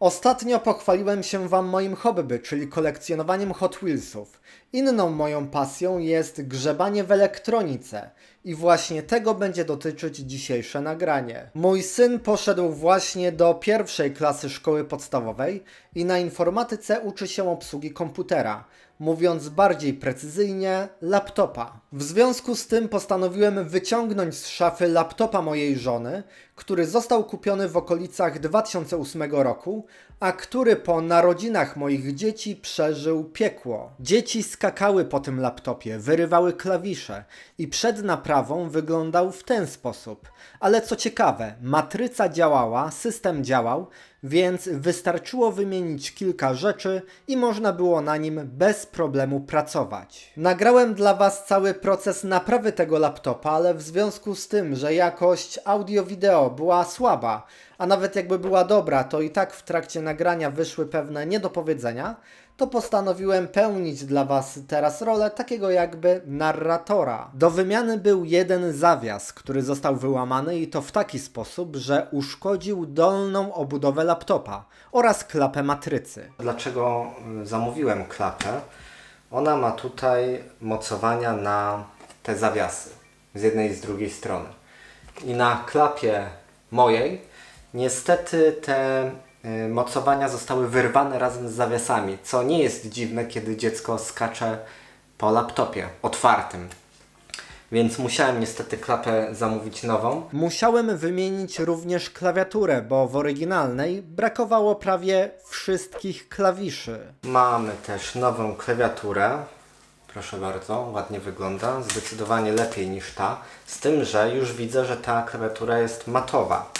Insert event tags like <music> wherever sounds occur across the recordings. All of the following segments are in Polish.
Ostatnio pochwaliłem się Wam moim hobby, czyli kolekcjonowaniem Hot Wheelsów. Inną moją pasją jest grzebanie w elektronice i właśnie tego będzie dotyczyć dzisiejsze nagranie. Mój syn poszedł właśnie do pierwszej klasy szkoły podstawowej i na informatyce uczy się obsługi komputera. Mówiąc bardziej precyzyjnie, laptopa. W związku z tym postanowiłem wyciągnąć z szafy laptopa mojej żony, który został kupiony w okolicach 2008 roku, a który po narodzinach moich dzieci przeżył piekło. Dzieci skakały po tym laptopie, wyrywały klawisze i przed naprawą wyglądał w ten sposób. Ale co ciekawe, matryca działała, system działał, więc wystarczyło wymienić kilka rzeczy i można było na nim bez problemu pracować. Nagrałem dla Was cały proces naprawy tego laptopa, ale w związku z tym, że jakość audio-wideo była słaba, a nawet jakby była dobra, to i tak w trakcie nagrania wyszły pewne niedopowiedzenia, to postanowiłem pełnić dla Was teraz rolę takiego jakby narratora. Do wymiany był jeden zawias, który został wyłamany i to w taki sposób, że uszkodził dolną obudowę laptopa oraz klapę matrycy. Dlaczego y, zamówiłem klapę? Ona ma tutaj mocowania na te zawiasy z jednej i z drugiej strony. I na klapie mojej niestety te y, mocowania zostały wyrwane razem z zawiasami, co nie jest dziwne, kiedy dziecko skacze po laptopie otwartym. Więc musiałem niestety klapę zamówić nową. Musiałem wymienić również klawiaturę, bo w oryginalnej brakowało prawie wszystkich klawiszy. Mamy też nową klawiaturę. Proszę bardzo, ładnie wygląda. Zdecydowanie lepiej niż ta. Z tym, że już widzę, że ta klawiatura jest matowa.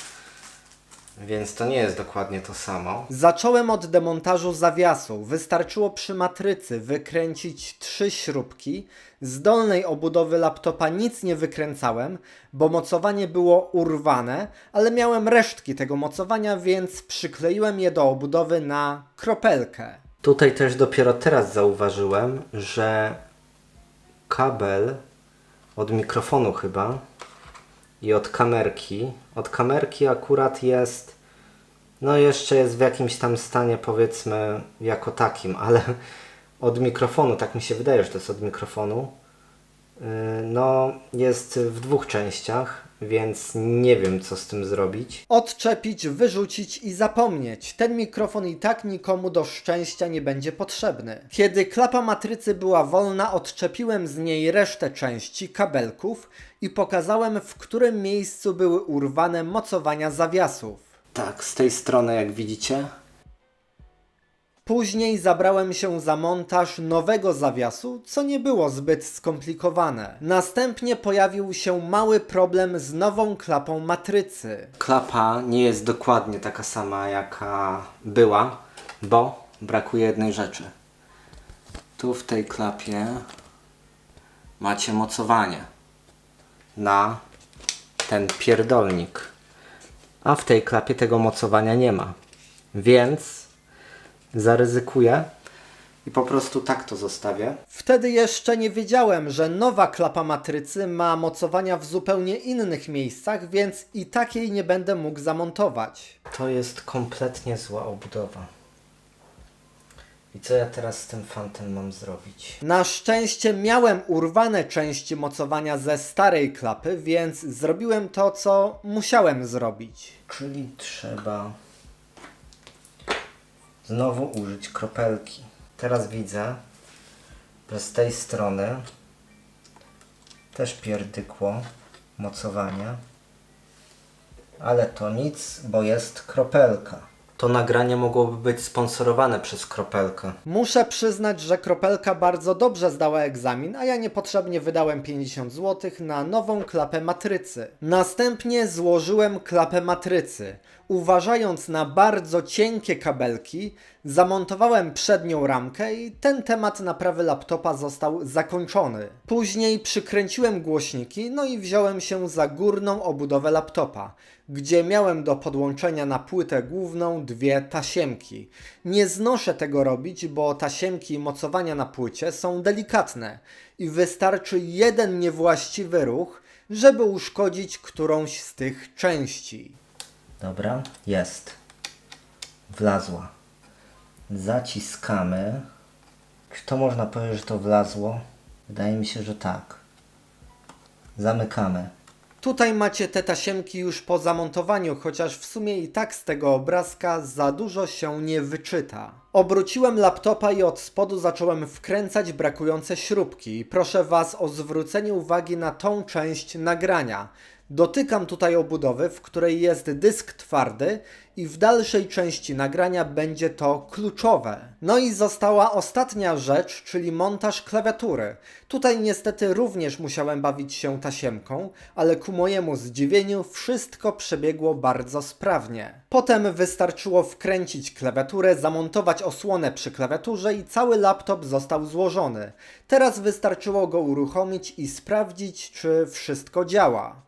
Więc to nie jest dokładnie to samo. Zacząłem od demontażu zawiasu. Wystarczyło przy matrycy wykręcić trzy śrubki. Z dolnej obudowy laptopa nic nie wykręcałem, bo mocowanie było urwane, ale miałem resztki tego mocowania, więc przykleiłem je do obudowy na kropelkę. Tutaj też dopiero teraz zauważyłem, że kabel od mikrofonu chyba i od kamerki. Od kamerki akurat jest, no jeszcze jest w jakimś tam stanie powiedzmy jako takim, <laughs> ale od mikrofonu, tak mi się wydaje, że to jest od mikrofonu, yy, no jest w dwóch częściach, więc nie wiem co z tym zrobić. Odczepić, wyrzucić i zapomnieć. Ten mikrofon i tak nikomu do szczęścia nie będzie potrzebny. Kiedy klapa matrycy była wolna, odczepiłem z niej resztę części, kabelków i pokazałem w którym miejscu były urwane mocowania zawiasów. Tak, z tej strony jak widzicie, Później zabrałem się za montaż nowego zawiasu, co nie było zbyt skomplikowane. Następnie pojawił się mały problem z nową klapą matrycy. klapa nie jest dokładnie taka sama jaka była, bo brakuje jednej rzeczy. Tu w tej klapie macie mocowanie na ten pierdolnik. A w tej klapie tego mocowania nie ma. Więc zaryzykuję i po prostu tak to zostawię. Wtedy jeszcze nie wiedziałem, że nowa klapa matrycy ma mocowania w zupełnie innych miejscach, więc i takiej nie będę mógł zamontować. To jest kompletnie zła obudowa. I co ja teraz z tym fantem mam zrobić? Na szczęście miałem urwane części mocowania ze starej klapy, więc zrobiłem to, co musiałem zrobić. Czyli trzeba znowu użyć kropelki. Teraz widzę, że z tej strony też pierdykło mocowania, ale to nic, bo jest kropelka. To nagranie mogłoby być sponsorowane przez kropelkę. Muszę przyznać, że kropelka bardzo dobrze zdała egzamin, a ja niepotrzebnie wydałem 50 zł na nową klapę matrycy. Następnie złożyłem klapę matrycy. Uważając na bardzo cienkie kabelki, zamontowałem przednią ramkę i ten temat naprawy laptopa został zakończony. Później przykręciłem głośniki, no i wziąłem się za górną obudowę laptopa, gdzie miałem do podłączenia na płytę główną dwie tasiemki. Nie znoszę tego robić, bo tasiemki mocowania na płycie są delikatne i wystarczy jeden niewłaściwy ruch, żeby uszkodzić którąś z tych części. Dobra, jest. Wlazła. Zaciskamy. Czy to można powiedzieć, że to wlazło? Wydaje mi się, że tak. Zamykamy. Tutaj macie te tasiemki już po zamontowaniu, chociaż w sumie i tak z tego obrazka za dużo się nie wyczyta. Obróciłem laptopa i od spodu zacząłem wkręcać brakujące śrubki. Proszę Was o zwrócenie uwagi na tą część nagrania. Dotykam tutaj obudowy, w której jest dysk twardy i w dalszej części nagrania będzie to kluczowe. No i została ostatnia rzecz, czyli montaż klawiatury. Tutaj niestety również musiałem bawić się tasiemką, ale ku mojemu zdziwieniu wszystko przebiegło bardzo sprawnie. Potem wystarczyło wkręcić klawiaturę, zamontować osłonę przy klawiaturze i cały laptop został złożony. Teraz wystarczyło go uruchomić i sprawdzić, czy wszystko działa.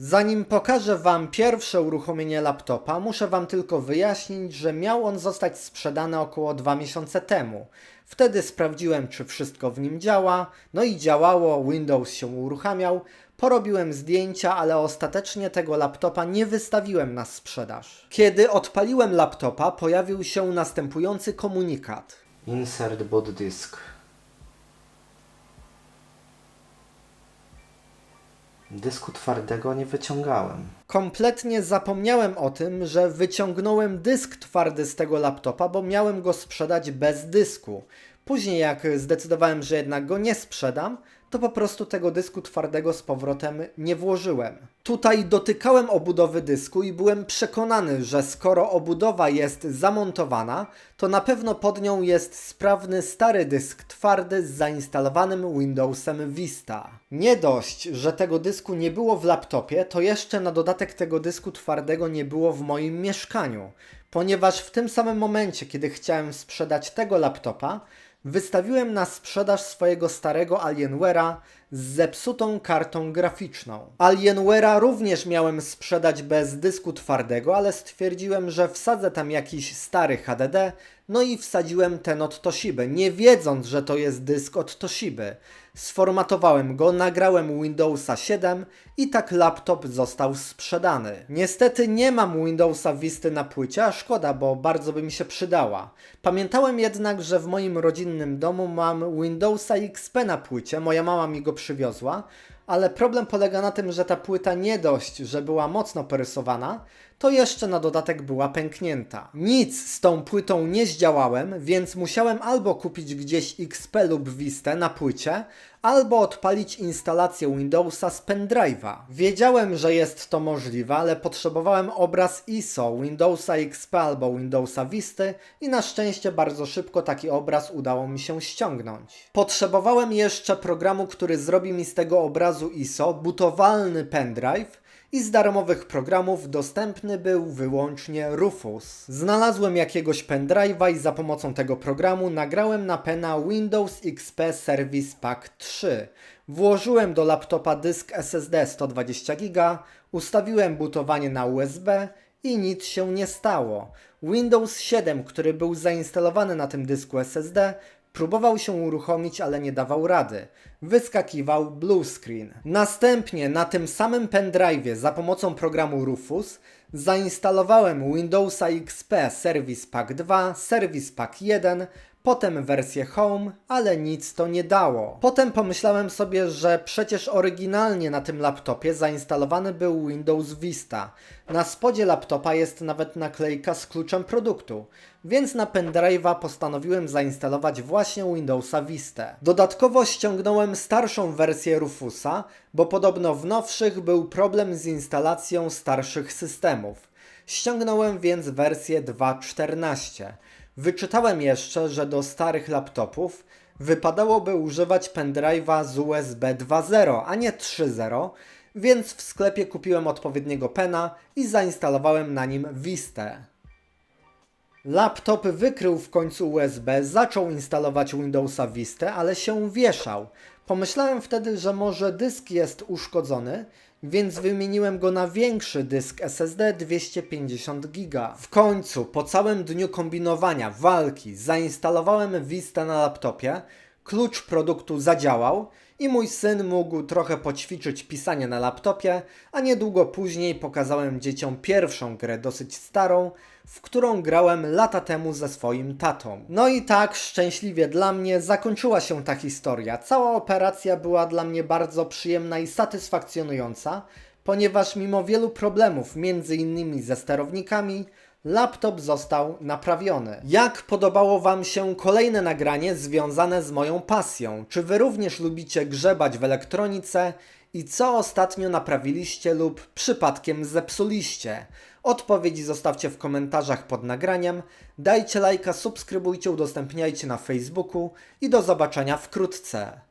Zanim pokażę Wam pierwsze uruchomienie laptopa, muszę Wam tylko wyjaśnić, że miał on zostać sprzedany około 2 miesiące temu. Wtedy sprawdziłem, czy wszystko w nim działa, no i działało, Windows się uruchamiał. Porobiłem zdjęcia, ale ostatecznie tego laptopa nie wystawiłem na sprzedaż. Kiedy odpaliłem laptopa, pojawił się następujący komunikat. Insert boot disk. Dysku twardego nie wyciągałem. Kompletnie zapomniałem o tym, że wyciągnąłem dysk twardy z tego laptopa, bo miałem go sprzedać bez dysku. Później, jak zdecydowałem, że jednak go nie sprzedam, to po prostu tego dysku twardego z powrotem nie włożyłem. Tutaj dotykałem obudowy dysku i byłem przekonany, że skoro obudowa jest zamontowana, to na pewno pod nią jest sprawny stary dysk twardy z zainstalowanym Windowsem Vista. Nie dość, że tego dysku nie było w laptopie, to jeszcze na dodatek tego dysku twardego nie było w moim mieszkaniu, ponieważ w tym samym momencie, kiedy chciałem sprzedać tego laptopa, wystawiłem na sprzedaż swojego starego Alienware'a z zepsutą kartą graficzną. Alienware'a również miałem sprzedać bez dysku twardego, ale stwierdziłem, że wsadzę tam jakiś stary HDD, no i wsadziłem ten od Toshiby, nie wiedząc, że to jest dysk od Toshiby. Sformatowałem go, nagrałem Windowsa 7 i tak laptop został sprzedany. Niestety nie mam Windowsa Visty na płycie, a szkoda, bo bardzo by mi się przydała. Pamiętałem jednak, że w moim rodzinnym domu mam Windowsa XP na płycie, moja mama mi go przywiozła, ale problem polega na tym, że ta płyta nie dość, że była mocno porysowana, to jeszcze na dodatek była pęknięta. Nic z tą płytą nie zdziałałem, więc musiałem albo kupić gdzieś XP lub Vistę na płycie, albo odpalić instalację Windowsa z pendrive'a. Wiedziałem, że jest to możliwe, ale potrzebowałem obraz ISO Windowsa XP albo Windowsa Visty i na szczęście bardzo szybko taki obraz udało mi się ściągnąć. Potrzebowałem jeszcze programu, który zrobi mi z tego obrazu ISO butowalny pendrive, i z darmowych programów dostępny był wyłącznie Rufus. Znalazłem jakiegoś pendrive'a i za pomocą tego programu nagrałem na pena Windows XP Service Pack 3. Włożyłem do laptopa dysk SSD 120 GB, ustawiłem butowanie na USB i nic się nie stało. Windows 7, który był zainstalowany na tym dysku SSD, Próbował się uruchomić, ale nie dawał rady. Wyskakiwał blue screen. Następnie na tym samym pendrive'ie za pomocą programu Rufus zainstalowałem Windowsa XP Service Pack 2, Service Pack 1, potem wersję Home, ale nic to nie dało. Potem pomyślałem sobie, że przecież oryginalnie na tym laptopie zainstalowany był Windows Vista. Na spodzie laptopa jest nawet naklejka z kluczem produktu, więc na pendrive'a postanowiłem zainstalować właśnie Windowsa Vista. Dodatkowo ściągnąłem starszą wersję Rufusa, bo podobno w nowszych był problem z instalacją starszych systemów. Ściągnąłem więc wersję 2.14. Wyczytałem jeszcze, że do starych laptopów wypadałoby używać pendrive'a z USB 2.0, a nie 3.0, więc w sklepie kupiłem odpowiedniego pena i zainstalowałem na nim Vistę. Laptop wykrył w końcu USB, zaczął instalować Windowsa Vista, ale się wieszał. Pomyślałem wtedy, że może dysk jest uszkodzony, więc wymieniłem go na większy dysk SSD 250 GB. W końcu, po całym dniu kombinowania, walki, zainstalowałem Vista na laptopie, klucz produktu zadziałał i mój syn mógł trochę poćwiczyć pisanie na laptopie, a niedługo później pokazałem dzieciom pierwszą grę dosyć starą, w którą grałem lata temu ze swoim tatą. No i tak, szczęśliwie dla mnie, zakończyła się ta historia. Cała operacja była dla mnie bardzo przyjemna i satysfakcjonująca, ponieważ mimo wielu problemów, między innymi ze sterownikami, laptop został naprawiony. Jak podobało Wam się kolejne nagranie związane z moją pasją? Czy Wy również lubicie grzebać w elektronice? I co ostatnio naprawiliście lub przypadkiem zepsuliście? Odpowiedzi zostawcie w komentarzach pod nagraniem. Dajcie lajka, subskrybujcie, udostępniajcie na Facebooku i do zobaczenia wkrótce.